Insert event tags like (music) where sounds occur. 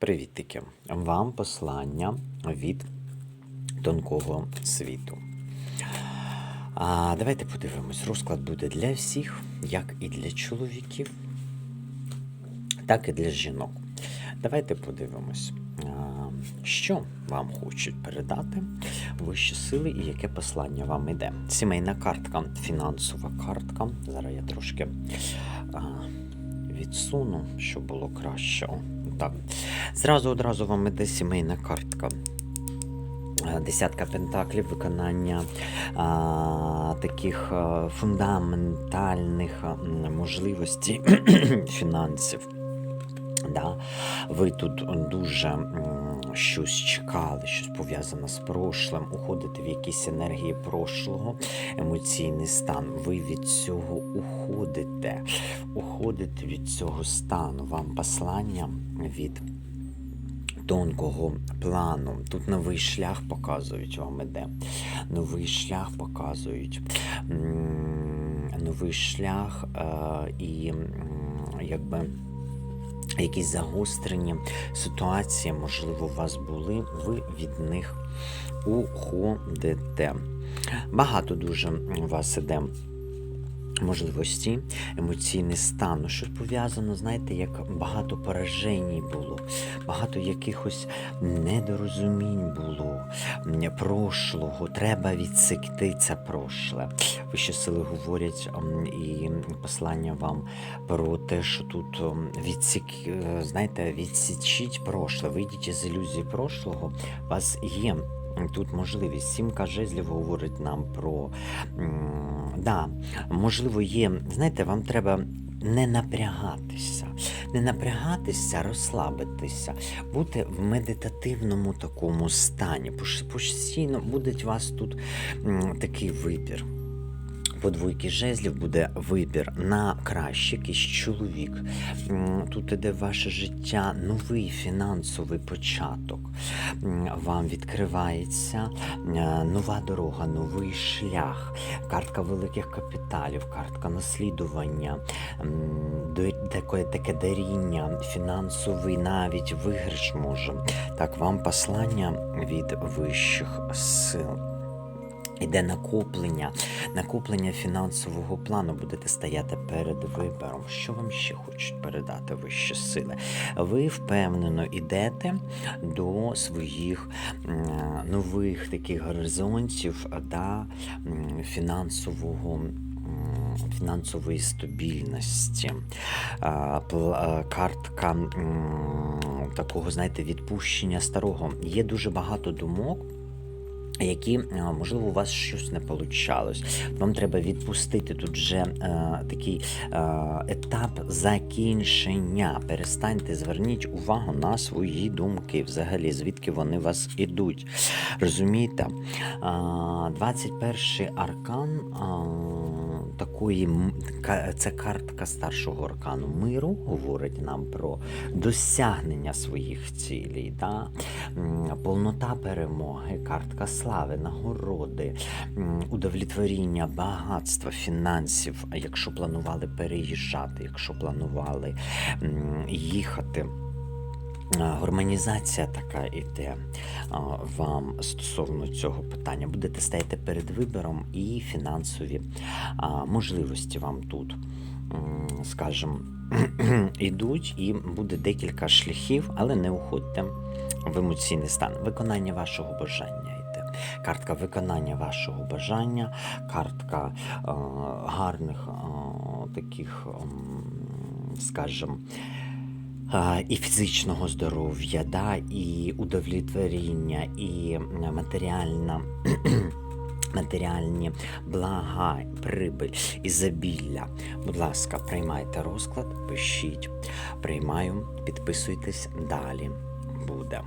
Привітики! Вам послання від тонкого світу. А, давайте подивимось. Розклад буде для всіх, як і для чоловіків, так і для жінок. Давайте подивимось, а, що вам хочуть передати вищі сили і яке послання вам іде. Сімейна картка, фінансова картка. Зараз я трошки а, відсуну, щоб було краще. Так. Зразу одразу вам іде сімейна картка. Е, Десятка пентаклів, виконання а, таких а, фундаментальних а, можливостей (clears throat) фінансів. Да. Ви тут дуже щось чекали, щось пов'язане з прошлим, уходите в якісь енергії прошлого, емоційний стан. Ви від цього уходите, уходите від цього стану. Вам послання від тонкого плану. Тут новий шлях показують вам іде. Новий шлях показують. Новий шлях е, і якби. Якісь загострені ситуації, можливо, у вас були, ви від них уходите. Багато дуже у вас іде можливості, емоційний стан. Що пов'язано, знаєте, як багато поражень було, багато якихось недорозумінь було прошлого. Треба відсекти це прошле. Вищі сили говорять і послання вам про те, що тут відсік, е, знаєте, відсічіть прошле, вийдіть із ілюзії прошлого. Вас є. Тут можливість сімка жезлів говорить нам про да, можливо, є. Знаєте, вам треба не напрягатися, не напрягатися, розслабитися, бути в медитативному такому стані. Постійно буде у вас тут такий вибір. По двойки жезлів буде вибір на краще, якийсь чоловік. Тут іде ваше життя, новий фінансовий початок. Вам відкривається е, нова дорога, новий шлях, картка великих капіталів, картка наслідування, таке даріння, фінансовий навіть виграш може. Так, вам послання від вищих сил. Іде накоплення, накоплення фінансового плану. Будете стояти перед вибором. Що вам ще хочуть передати вищі сили? Ви впевнено йдете до своїх нових таких горизонтів да, фінансового. Фінансової стабільності, картка такого, знаєте, відпущення старого. Є дуже багато думок, які, е, можливо, у вас щось не получалось. Вам треба відпустити тут вже е, такий е, етап закінчення. Перестаньте, зверніть увагу на свої думки, взагалі, звідки вони у вас ідуть. Розумієте? Е, 21 аркан. А, Такої це картка старшого аркану миру говорить нам про досягнення своїх цілей, да? Повнота перемоги, картка слави, нагороди, удовлетворіння, багатства, фінансів. Якщо планували переїжджати, якщо планували їхати. А, Гармонізація така іде вам стосовно цього питання. Будете стояти перед вибором і фінансові можливості вам тут, скажімо, (clears throat) ідуть, і буде декілька шляхів, але не уходьте в емоційний стан. Виконання вашого бажання йде. Картка виконання вашого бажання, картка а, гарних а, таких, м, скажімо, і фізичного здоров'я, да, і удовлетворіння, і матеріальна. (clears throat) Матеріальні блага, прибиль, ізобілля. Будь ласка, приймайте розклад, пишіть. Приймаю, підписуйтесь далі. Буде.